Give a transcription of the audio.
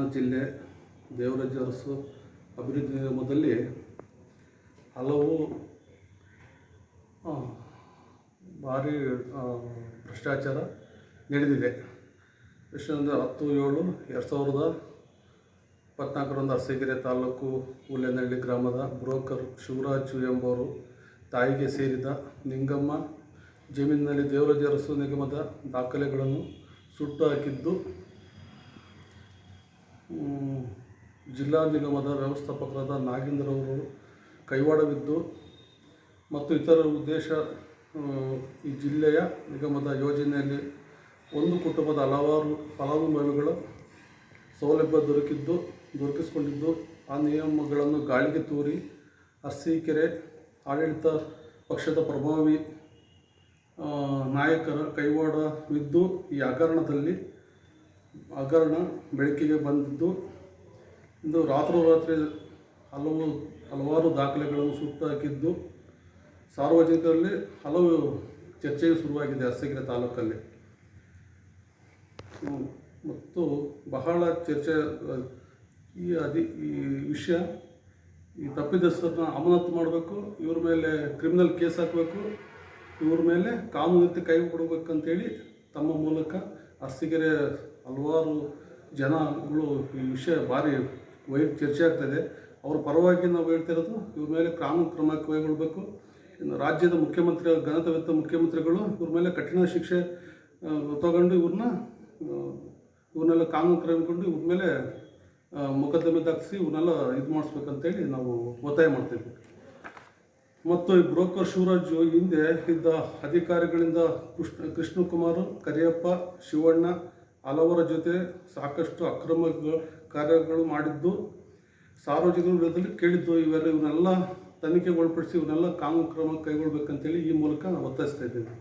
ಹಾಸನ ಜಿಲ್ಲೆ ದೇವರಾಜ ಅರಸು ಅಭಿವೃದ್ಧಿ ನಿಗಮದಲ್ಲಿ ಹಲವು ಭಾರಿ ಭ್ರಷ್ಟಾಚಾರ ನಡೆದಿದೆ. ಎಷ್ಟು ಅಂದರೆ ಹತ್ತು, ಏಳು, ಎರಡು ಸಾವಿರದ ಇಪ್ಪತ್ನಾಲ್ಕರಂದು ಅರಸೀಕೆರೆ ತಾಲೂಕು ಹುಲ್ಲೆನಹಳ್ಳಿ ಗ್ರಾಮದ ಬ್ರೋಕರ್ ಶಿವರಾಜು ಎಂಬವರು ತಾಯಿಗೆ ಸೇರಿದ ನಿಂಗಮ್ಮ ಜಮೀನಿನಲ್ಲಿ ದೇವರಾಜ ಅರಸು ನಿಗಮದ ದಾಖಲೆಗಳನ್ನು ಸುಟ್ಟು ಹಾಕಿದ್ದು ಜಿಲ್ಲಾ ನಿಗಮದ ವ್ಯವಸ್ಥಾಪಕರಾದ ನಾಗೇಂದ್ರವರು ಕೈವಾಡವಿದ್ದು ಮತ್ತು ಇತರ ಉದ್ದೇಶ ಈ ಜಿಲ್ಲೆಯ ನಿಗಮದ ಯೋಜನೆಯಲ್ಲಿ ಒಂದು ಕುಟುಂಬದ ಹಲವಾರು ಫಲಾನುಭವಿಗಳು ಸೌಲಭ್ಯ ದೊರಕಿದ್ದು, ದೊರಕಿಸಿಕೊಂಡಿದ್ದು, ಆ ನಿಯಮಗಳನ್ನು ಗಾಳಿಗೆ ತೂರಿ ಅರಸೀಕೆರೆ ಆಡಳಿತ ಪಕ್ಷದ ಪ್ರಭಾವಿ ನಾಯಕರ ಕೈವಾಡವಿದ್ದು ಈ ಹಗರಣದಲ್ಲಿ ಹಗರಣ ಬೆಳಕಿಗೆ ಬಂದಿದ್ದು. ಇಂದು ರಾತ್ರೋರಾತ್ರಿ ಹಲವು, ಹಲವಾರು ದಾಖಲೆಗಳನ್ನು ಸುತ್ತ ಹಾಕಿದ್ದು ಸಾರ್ವಜನಿಕರಲ್ಲಿ ಹಲವು ಚರ್ಚೆಗೆ ಶುರುವಾಗಿದೆ ಅರಸೀಕೆರೆ ತಾಲೂಕಲ್ಲಿ. ಮತ್ತು ಬಹಳ ಚರ್ಚೆ, ಈ ಅದಿ, ಈ ವಿಷಯ, ಈ ತಪ್ಪಿತಸ್ಥರನ್ನ ಅಮಾನತು ಮಾಡಬೇಕು, ಇವ್ರ ಮೇಲೆ ಕ್ರಿಮಿನಲ್ ಕೇಸ್ ಹಾಕಬೇಕು, ಇವ್ರ ಮೇಲೆ ಕಾನೂನು ರೀತಿ ಕೈ ಕೊಡಬೇಕಂತೇಳಿ ತಮ್ಮ ಮೂಲಕ ಅರಸೀಕೆರೆ ಹಲವಾರು ಜನಗಳು ಈ ವಿಷಯ ಭಾರಿ ವೈ ಚರ್ಚೆ ಆಗ್ತದೆ. ಅವ್ರ ಪರವಾಗಿ ನಾವು ಹೇಳ್ತಿರೋದು ಇವ್ರ ಮೇಲೆ ಕಾನೂನು ಕ್ರಮ ಕೈಗೊಳ್ಳಬೇಕು ಇನ್ನು ರಾಜ್ಯದ ಮುಖ್ಯಮಂತ್ರಿ ಘನತವಿತ್ತ ಮುಖ್ಯಮಂತ್ರಿಗಳು ಇವ್ರ ಮೇಲೆ ಕಠಿಣ ಶಿಕ್ಷೆ ತಗೊಂಡು ಇವ್ರನ್ನ ಇವ್ರನ್ನೆಲ್ಲ ಕಾನೂನು ಕ್ರಮಕೊಂಡು ಇವ್ರ ಮೇಲೆ ಮೊಕದ್ದಮೆ ದಾಖಿಸಿ ಇವ್ರನ್ನೆಲ್ಲ ಇದು ಮಾಡಿಸ್ಬೇಕಂತೇಳಿ ನಾವು ಒತ್ತಾಯ ಮಾಡ್ತೀವಿ. ಮತ್ತು ಈ ಬ್ರೋಕರ್ ಶಿವರಾಜ್ ಹಿಂದೆ ಇದ್ದ ಅಧಿಕಾರಿಗಳಿಂದ ಕೃಷ್ಣ ಕೃಷ್ಣಕುಮಾರ್, ಕರಿಯಪ್ಪ, ಶಿವಣ್ಣ ಹಲವರ ಜೊತೆ ಸಾಕಷ್ಟು ಅಕ್ರಮ ಕಾರ್ಯಗಳು ಮಾಡಿದ್ದು ಸಾರ್ವಜನಿಕರ ವಿರೋಧದಲ್ಲಿ ಕೇಳಿದ್ದು ಇವೆಲ್ಲ, ಇವನ್ನೆಲ್ಲ ತನಿಖೆಗೊಳಪಡಿಸಿ ಇವನ್ನೆಲ್ಲ ಕಾನೂನು ಕ್ರಮ ಕೈಗೊಳ್ಬೇಕಂತೇಳಿ ಈ ಮೂಲಕ ಒತ್ತಾಯಿಸ್ತಾ ಇದ್ದೀನಿ.